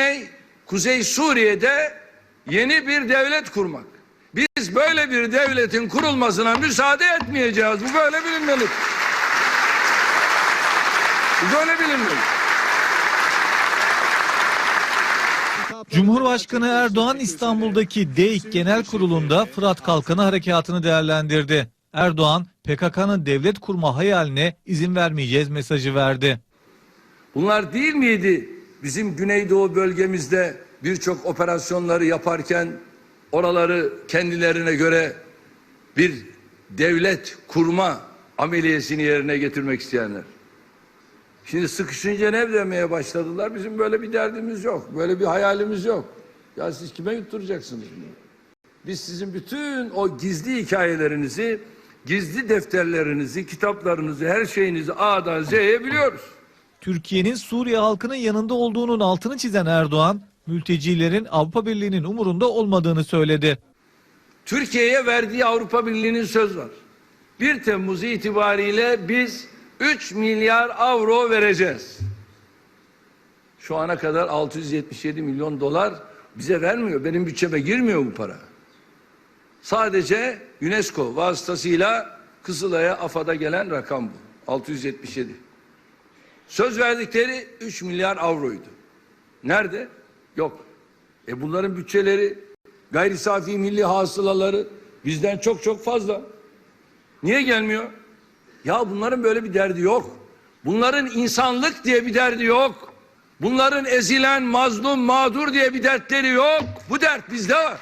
seçeneği Kuzey Suriye'de yeni bir devlet kurmak. Biz böyle bir devletin kurulmasına müsaade etmeyeceğiz. Bu böyle bilinmeli. Bu böyle bilinmeli. Cumhurbaşkanı Erdoğan İstanbul'daki DEİK Genel Kurulu'nda Fırat Kalkanı Harekatı'nı değerlendirdi. Erdoğan, PKK'nın devlet kurma hayaline izin vermeyeceğiz mesajı verdi. Bunlar değil miydi bizim Güneydoğu bölgemizde birçok operasyonları yaparken oraları kendilerine göre bir devlet kurma ameliyesini yerine getirmek isteyenler. Şimdi sıkışınca ne demeye başladılar? Bizim böyle bir derdimiz yok. Böyle bir hayalimiz yok. Ya siz kime yutturacaksınız bunu? Biz sizin bütün o gizli hikayelerinizi, gizli defterlerinizi, kitaplarınızı, her şeyinizi A'dan Z'ye biliyoruz. Türkiye'nin Suriye halkının yanında olduğunun altını çizen Erdoğan, mültecilerin Avrupa Birliği'nin umurunda olmadığını söyledi. Türkiye'ye verdiği Avrupa Birliği'nin söz var. 1 Temmuz itibariyle biz 3 milyar avro vereceğiz. Şu ana kadar 677 milyon dolar bize vermiyor. Benim bütçeme girmiyor bu para. Sadece UNESCO vasıtasıyla Kızılay'a AFAD'a gelen rakam bu. 677. Söz verdikleri 3 milyar avroydu. Nerede? Yok. E bunların bütçeleri, gayri safi milli hasılaları bizden çok çok fazla. Niye gelmiyor? Ya bunların böyle bir derdi yok. Bunların insanlık diye bir derdi yok. Bunların ezilen, mazlum, mağdur diye bir dertleri yok. Bu dert bizde var.